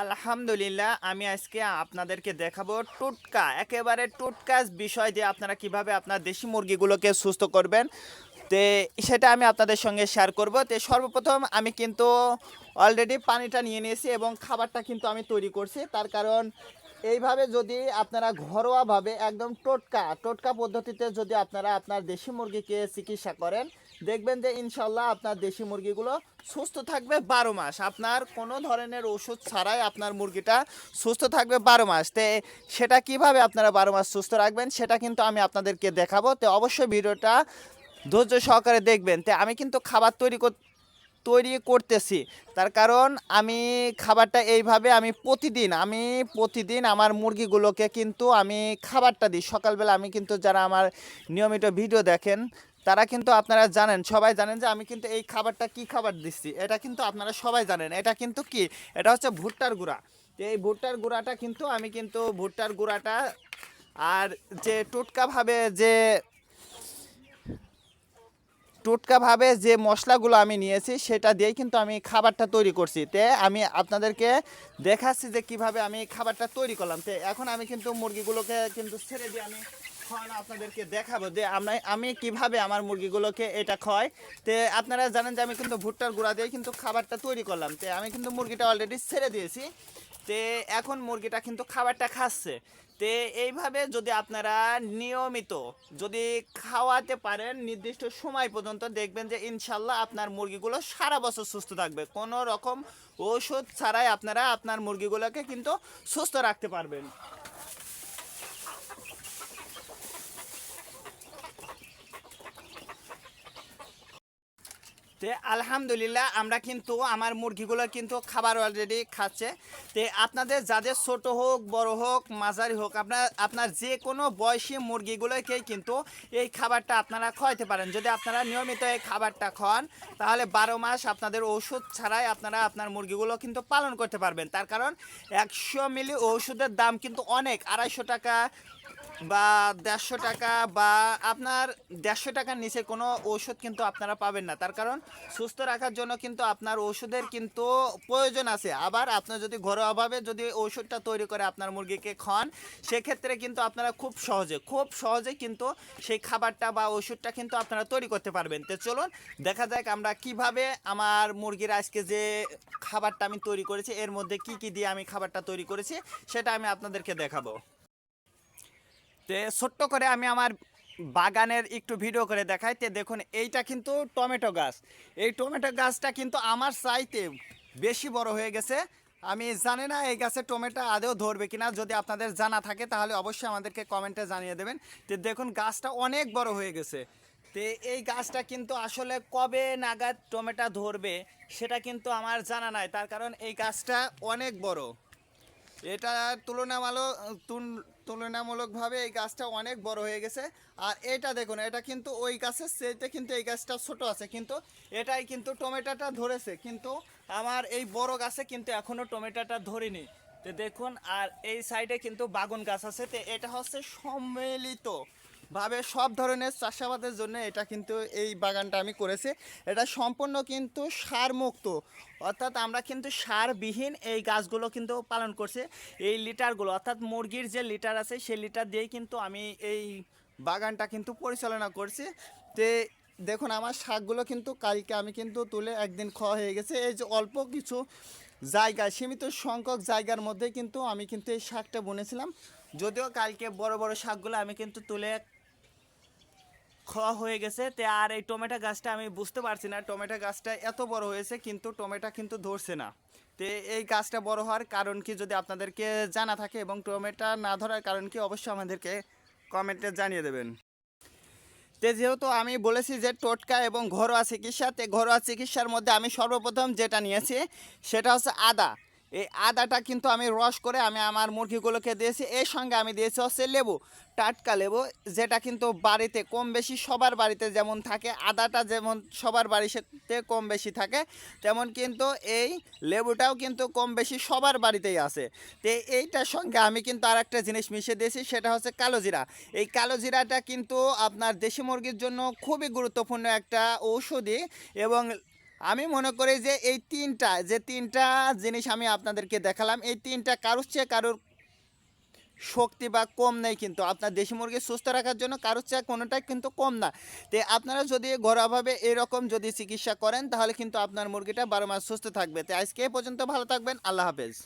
আলহামদুলিল্লাহ, আমি আজকে আপনাদেরকে দেখাবো টোটকা, একেবারে টোটকা বিষয় দিয়ে আপনারা কীভাবে আপনার দেশি মুরগিগুলোকে সুস্থ করবেন। তে সেটা আমি আপনাদের সঙ্গে শেয়ার করব। তে সর্বপ্রথম আমি কিন্তু অলরেডি পানিটা নিয়ে নিয়েছি এবং খাবারটা কিন্তু আমি তৈরি করছি। তার কারণ এইভাবে যদি আপনারা ঘরোয়াভাবে একদম টোটকা টোটকা পদ্ধতিতে যদি আপনারা আপনার দেশি মুরগিকে চিকিৎসা করেন দেখবেন যে ইনশাল্লাহ আপনার দেশি মুরগিগুলো সুস্থ থাকবে বারো মাস। আপনার কোনো ধরনের ওষুধ ছাড়াই আপনার মুরগিটা সুস্থ থাকবে বারো মাস। তে সেটা কীভাবে আপনারা বারো মাস সুস্থ রাখবেন সেটা কিন্তু আমি আপনাদেরকে দেখাবো। তো অবশ্যই ভিডিওটা ধৈর্য সহকারে দেখবেন। তে আমি কিন্তু খাবার তৈরি কর, তৈরি করতেছি। তার কারণ আমি খাবারটা এইভাবে আমি প্রতিদিন আমি প্রতিদিন আমার মুরগিগুলোকে কিন্তু আমি খাবারটা দিই। সকালবেলা আমি কিন্তু যারা আমার নিয়মিত ভিডিও দেখেন তারা কিন্তু আপনারা জানেন, সবাই জানেন যে আমি কিন্তু এই খাবারটা কি খাবার দিচ্ছি। এটা কিন্তু আপনারা সবাই জানেন। এটা কিন্তু কি? এটা হচ্ছে ভুট্টার গুঁড়া। এই ভুট্টার গুঁড়াটা কিন্তু আমি কিন্তু ভুট্টার গুঁড়াটা আর যে টোটকাভাবে যে টোটকাভাবে যে মশলাগুলো আমি নিয়েছি, সেটা দিয়েই কিন্তু আমি খাবারটা তৈরি করছি। তে আমি আপনাদেরকে দেখাচ্ছি যে কীভাবে আমি খাবারটা তৈরি করলাম। তে এখন আমি কিন্তু মুরগিগুলোকে কিন্তু ছেড়ে দিয়ে আমি আপনাদেরকে দেখাবো যে আমরা আমি কীভাবে আমার মুরগিগুলোকে এটা খাওয়াই। তে আপনারা জানেন যে আমি কিন্তু ভুট্টার গুঁড়া দিয়ে কিন্তু খাবারটা তৈরি করলাম। তে আমি কিন্তু মুরগিটা অলরেডি ছেড়ে দিয়েছি। তে এখন মুরগিটা কিন্তু খাবারটা খাচ্ছে। তে এইভাবে যদি আপনারা নিয়মিত যদি খাওয়াতে পারেন, নির্দিষ্ট সময় পর্যন্ত দেখবেন যে ইনশাল্লাহ আপনার মুরগিগুলো সারা বছর সুস্থ থাকবে। কোনো রকম ওষুধ ছাড়াই আপনারা আপনার মুরগিগুলোকে কিন্তু সুস্থ রাখতে পারবেন। তে আলহামদুলিল্লাহ আমরা কিন্তু আমার মুরগিগুলো কিন্তু খাবার অলরেডি খাচ্ছে। তে আপনাদের যাদের ছোট হোক, বড় হোক, মাঝারি হোক আপনার আপনার যে কোনো বয়সী মুরগিগুলোকেই কিন্তু এই খাবারটা আপনারা খাওয়াইতে পারেন। যদি আপনারা নিয়মিত এই খাবারটা খাওয়ান, তাহলে বারো মাস আপনাদের ওষুধ ছাড়াই আপনারা আপনার মুরগিগুলো কিন্তু পালন করতে পারবেন। তার কারণ একশো মিলি ওষুধের দাম কিন্তু অনেক, আড়াইশো টাকা বা দেড়শো টাকা বা আপনার দেড়শো টাকার নিচে কোনো ওষুধ কিন্তু আপনারা পাবেন না। তার কারণ সুস্থ রাখার জন্য কিন্তু আপনার ওষুধের কিন্তু প্রয়োজন আছে। আবার আপনার যদি ঘরোয়াভাবে যদি ওষুধটা তৈরি করে আপনার মুরগিকে খান সেক্ষেত্রে কিন্তু আপনারা খুব সহজে খুব সহজে কিন্তু সেই খাবারটা বা ওষুধটা কিন্তু আপনারা তৈরি করতে পারবেন। তো চলুন দেখা যাক আমরা কীভাবে আমার মুরগির আজকে যে খাবারটা আমি তৈরি করেছি, এর মধ্যে কি কি দিয়ে আমি খাবারটা তৈরি করেছি, সেটা আমি আপনাদেরকে দেখাবো। তে ছোট্ট করে আমি আমার বাগানের একটু ভিডিও করে দেখাই, তে দেখুন এইটা কিন্তু টমেটো গাছ। এই টমেটো গাছটা কিন্তু আমার চাইতে বেশি বড় হয়ে গেছে। আমি জানি না এই গাছে টমেটো আদেও ধরবে কিনা, যদি আপনাদের জানা থাকে তাহলে অবশ্যই আমাদেরকে কমেন্টে জানিয়ে দেবেন। তো দেখুন গাছটা অনেক বড় হয়ে গেছে। তে এই গাছটা কিন্তু আসলে কবে নাগাদ টমেটো ধরবে, সেটা কিন্তু আমার জানা নাই। তার কারণ এই গাছটা অনেক বড়। এটা তুলনামূলক তুল- তুলনামূলকভাবে এই গাছটা অনেক বড় হয়ে গেছে। আর এটা দেখুন, এটা কিন্তু ওই গাছের সেইতে কিন্তু এই গাছটা ছোট আছে, কিন্তু এটাই কিন্তু টমেটোটা ধরেছে। কিন্তু আমার এই বড় গাছে কিন্তু এখনও টমেটোটা ধরিনি। তো দেখুন, আর এই সাইডে কিন্তু বাগুন গাছ আছে। তো এটা হচ্ছে সম্মিলিত ভাবে সব ধরনের চাষাবাদের জন্য এটা কিন্তু এই বাগানটা আমি করেছি। এটা সম্পূর্ণ কিন্তু সারমুক্ত। অর্থাৎ আমরা কিন্তু সারবিহীন এই গাছগুলো কিন্তু পালন করছি। এই লিটারগুলো, অর্থাৎ মুরগির যে লিটার আছে, সেই লিটার দিয়েই কিন্তু আমি এই বাগানটা কিন্তু পরিচালনা করছি। তে দেখুন, আমার শাকগুলো কিন্তু কালকে আমি কিন্তু তুলে একদিন খাওয়া হয়ে গেছে। এই যে অল্প কিছু জায়গা, সীমিত সংখ্যক জায়গার মধ্যে কিন্তু আমি কিন্তু এই শাকটা বুনেছিলাম। যদিও কালকে বড় বড় শাকগুলো আমি কিন্তু তুলে খাওয়া হয়ে গেছে। তে আর এই টমেটো গাছটা আমি বুঝতে পারছি না। টমেটো গাছটা এত বড় হয়েছে, কিন্তু টমেটো কিন্তু ধরছে না। তে এই গাছটা বড় হওয়ার কারণ কি যদি আপনাদেরকে জানা থাকে এবং টমেটো না ধরার কারণ কি অবশ্যই আমাদেরকে কমেন্টে জানিয়ে দেবেন। তে যেহেতু আমি বলেছি যে টোটকা এবং ঘরোয়া চিকিৎসা, তে ঘরোয়া চিকিৎসার মধ্যে আমি সর্বপ্রথম যেটা নিয়েছি, সেটা হচ্ছে আদা। এই আদাটা কিন্তু আমি রস করে আমি আমার মুরগিগুলোকে দিয়েছি এর সঙ্গে আমি দিয়েছি হচ্ছে লেবু, টাটকা লেবু, যেটা কিন্তু বাড়িতে কম বেশি সবার বাড়িতে যেমন থাকে, আদাটা যেমন সবার বাড়িতে কম বেশি থাকে, তেমন কিন্তু এই লেবুটাও কিন্তু কম বেশি সবার বাড়িতেই আছে। তো এইটার সঙ্গে আমি কিন্তু আর একটা জিনিস মিশিয়ে দিয়েছি, সেটা হচ্ছে কালো জিরা। এই কালো জিরাটা কিন্তু আপনার দেশি মুরগির জন্য খুবই গুরুত্বপূর্ণ একটা ঔষধি এবং আমি মনে করি যে এই তিনটা, যে তিনটা জিনিস আমি আপনাদেরকে দেখালাম, এই তিনটা কারোর চেয়ে কারোর শক্তি বা কম নেই কিন্তু। আপনার দেশি মুরগি সুস্থ রাখার জন্য কারোর চেয়ে কোনোটাই কিন্তু কম না। তো আপনারা যদি ঘরোয়াভাবে এরকম যদি চিকিৎসা করেন, তাহলে কিন্তু আপনার মুরগিটা বারো মাস সুস্থ থাকবে। তো আজকে এই পর্যন্ত ভালো থাকবেন, আল্লাহ হাফেজ।